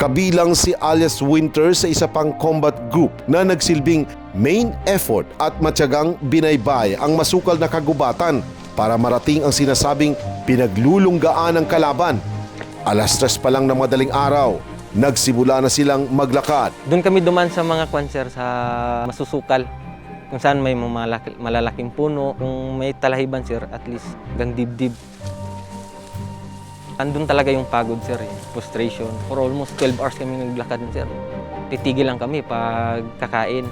Kabilang si alias Winter sa isa pang combat group na nagsilbing main effort at matyagang binaybay ang masukal na kagubatan para marating ang sinasabing pinaglulunggaan ng kalaban. Alas tres pa lang ng madaling araw, nagsimula na silang maglakad. Doon kami duman sa mga kwanser sa masusukal. Kung saan may malalaking puno. Kung may talahiban, sir, at least hanggang dibdib. Andun talaga yung pagod, sir. eh. Frustration. For almost 12 hours kami naglakad, sir. Titigil lang kami pag kakain.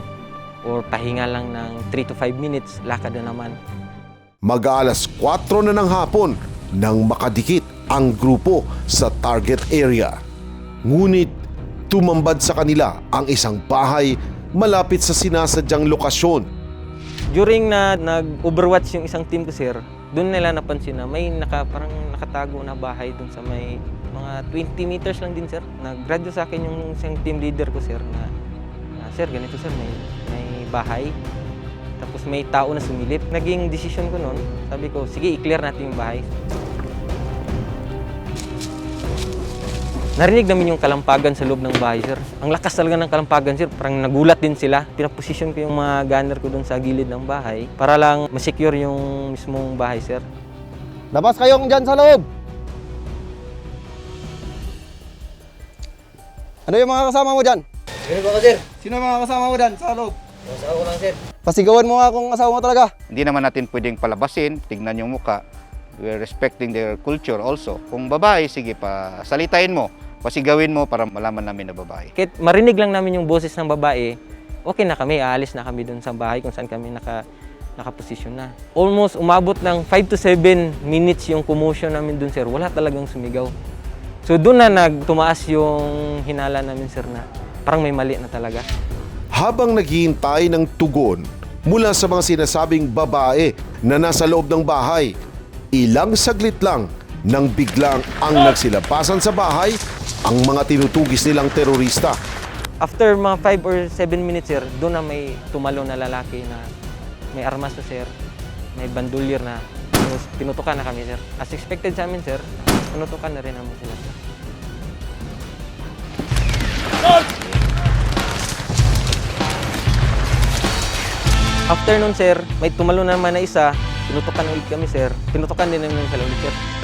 Or pahinga lang ng 3 to 5 minutes, lakad na naman. Mag-aalas 4 na ng hapon nang makadikit ang grupo sa target area. Ngunit tumambad sa kanila ang isang bahay malapit sa sinasadyang lokasyon. During na nag-overwatch yung isang team ko, sir, doon nila napansin na may naka, parang nakatago na bahay doon sa may mga 20 meters lang din, sir. Nag-radio sa akin yung isang team leader ko, sir, na, na, sir, ganito, sir, may, may bahay. Tapos may tao na sumilip. Naging decision ko noon, sabi ko, sige, i-clear natin yung bahay. Narinig namin yung kalampagan sa loob ng bahay, sir. Ang lakas talaga ng kalampagan, sir. Parang nagulat din sila. Pinaposition ko yung mga gunner ko doon sa gilid ng bahay para lang masecure yung mismong bahay, sir. Labas kayong dyan sa loob! Ano yung mga kasama mo dyan? Sino ba ka, sir? Sino yung mga kasama mo dyan sa loob? Masawa ko lang, sir. Pasigawan mo nga kung asawa mo talaga. Hindi naman natin pwedeng palabasin, tignan yung muka. We're respecting their culture also. Kung babae, sige pa, salitain mo, pasigawin mo para malaman namin na babae. Kahit marinig lang namin yung boses ng babae, okay na kami, aalis na kami doon sa bahay kung saan kami naka, nakaposisyon na. Almost umabot ng 5 to 7 minutes yung commotion namin doon, sir. Wala talagang sumigaw. So doon na nagtumaas yung hinala namin, sir, na parang may mali na talaga. Habang naghihintay ng tugon mula sa mga sinasabing babae na nasa loob ng bahay, ilang saglit lang nang biglang ang nagsilabasan sa bahay ang mga tinutugis nilang terorista. After mga 5 or 7 minutes, sir, doon na may tumalo na lalaki na may armas na, sir. May bandolier na. Tinutukan na kami, sir. As expected sa amin, sir, tinutukan na rin namin sila, sir. After nun, sir, may tumalo na naman na isa. Tinutukan ulit kami, sir. Tinutukan din namin sila ulit, sir.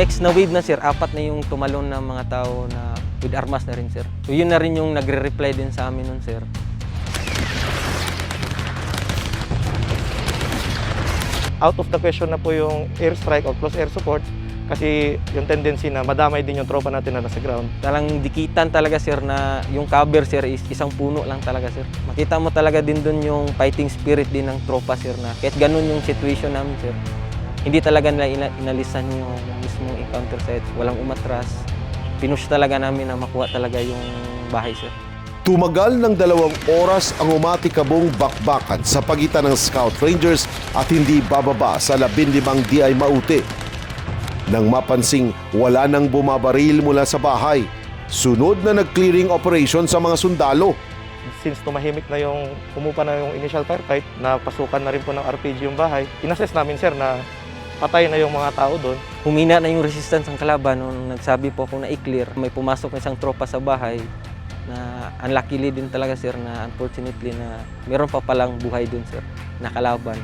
Next na wave na sir, apat na yung tumalon na mga tao na with armas na rin sir. So yun na rin yung nagre-reply din sa amin nun sir. out of the question na po yung airstrike or close air support kasi yung tendency na madamay din yung tropa natin na nasa ground. Talang dikitan talaga sir na yung cover sir is isang puno lang talaga sir. Makita mo talaga din dun yung fighting spirit din ng tropa sir na kahit ganun yung situation namin sir. Hindi talaga nila ina- inalisan yung mismong encounter sites. Walang umatras. Pinush talaga namin na makuha talaga yung bahay sir. Tumagal ng dalawang oras ang umatikabong bakbakan sa pagitan ng Scout Rangers at hindi bababa sa labinlimang DI Maute. Nang mapansing wala nang bumabaril mula sa bahay, sunod na nag-clearing operation sa mga sundalo. Since tumahimik na yung, umupa na yung initial firefight, napasukan na rin po ng RPG yung bahay, inassess namin sir na patay na yung mga tao doon. humina na yung resistance ng kalaban nung nagsabi po ako na i-clear. May pumasok na isang tropa sa bahay na unluckily din talaga sir na unfortunately na meron pa palang buhay dun sir na kalaban.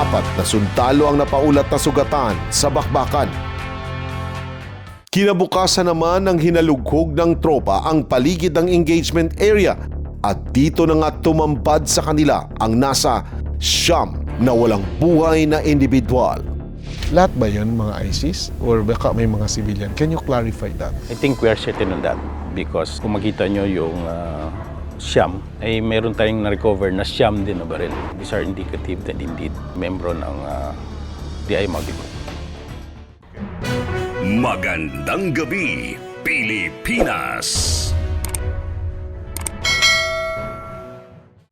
Apat na sundalo ang napaulat na sugatan sa bakbakan. Kinabukasan naman ng hinalughog ng tropa ang paligid ng engagement area at dito na nga tumambad sa kanila ang nasa siyam na walang buhay na individual. Lahat ba yan mga ISIS? Or baka may mga civilian? Can you clarify that? I think we are certain on that because kung makita nyo yung uh, siyam, ay meron tayong na-recover na siyam din na baril. These are indicative that indeed membro ng uh, DI Maguigo. Magandang gabi, Pilipinas!